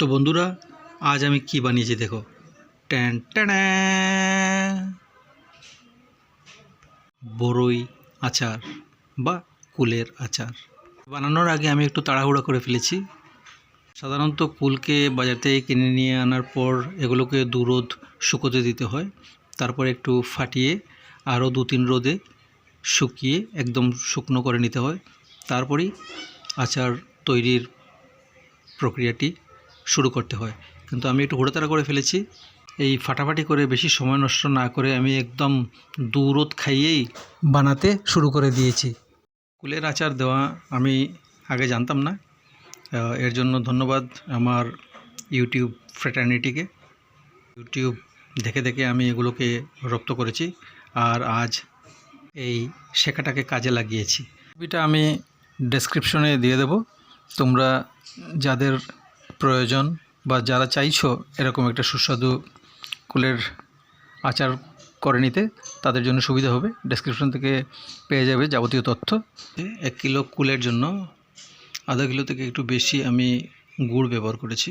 তো বন্ধুরা, আজ আমি কি বানিয়েছি দেখো। ট্যান, ট্যানা বড়ই আচার বা কুলের আচার। বানানোর আগে আমি একটু তাড়াহুড়া করে ফেলেছি। সাধারণত কুলকে বাজার থেকে কিনে নিয়ে আনার পর এগুলোকে দু রোদ শুকোতে দিতে হয়। তারপর একটু ফাটিয়ে আরও দু তিন রোদে শুকিয়ে একদম শুকনো করে নিতে হয়। তারপরেই আচার তৈরির প্রক্রিয়াটি শুরু করতে হয়। কিন্তু আমি একটু হুড়োতাড়া করে ফেলেছি। এই ফাটাফাটি করে বেশি সময় নষ্ট না করে আমি একদম দু রোদ খাইয়েই বানাতে শুরু করে দিয়েছি। কুলের আচার দেওয়া আমি আগে জানতাম না। এর জন্য ধন্যবাদ আমার ইউটিউব ফ্রেটার্নিটিকে ইউটিউব দেখে দেখে আমি এগুলোকে রপ্ত করেছি আর আজ এই শেখাটাকে কাজে লাগিয়েছি। ছবিটা আমি ডেসক্রিপশনে দিয়ে দেব। তোমরা যাদের প্রয়োজন বা যারা চাইছো এরকম একটা সুস্বাদু কুলের আচার করে নিতে, তাদের জন্য সুবিধা হবে। ডেসক্রিপশন থেকে পেয়ে যাবে যাবতীয় তথ্য। এক কিলো কুলের জন্য আধা কিলো থেকে একটু বেশি আমি গুড় ব্যবহার করেছি।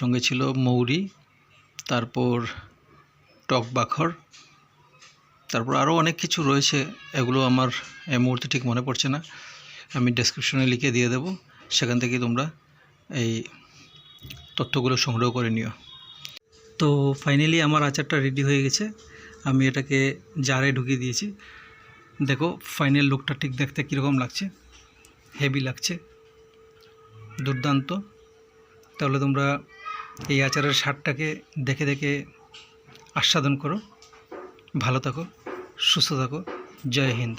সঙ্গে ছিল মৌরি, তারপর টক বাখর, তারপর আরও অনেক কিছু রয়েছে, এগুলো আমার এই মুহূর্তে ঠিক মনে পড়ছে না। আমি ডেসক্রিপশনে লিখে দিয়ে দেবো। সেখান থেকে তোমরা এই তথ্যগুলো সংগ্রহ করে নিও। তো ফাইনালি আমার আচারটা রেডি হয়ে গেছে। আমি এটাকে জারে ঢুকিয়ে দিয়েছি। দেখো ফাইনাল লুকটা ঠিক দেখতে কীরকম লাগছে। হেভি লাগছে। দুর্দান্ত। তাহলে তোমরা এই আচারের স্বাদটাকে দেখে দেখে আস্বাদন করো। ভালো থাকো, সুস্থ থাকো। জয় হিন্দ।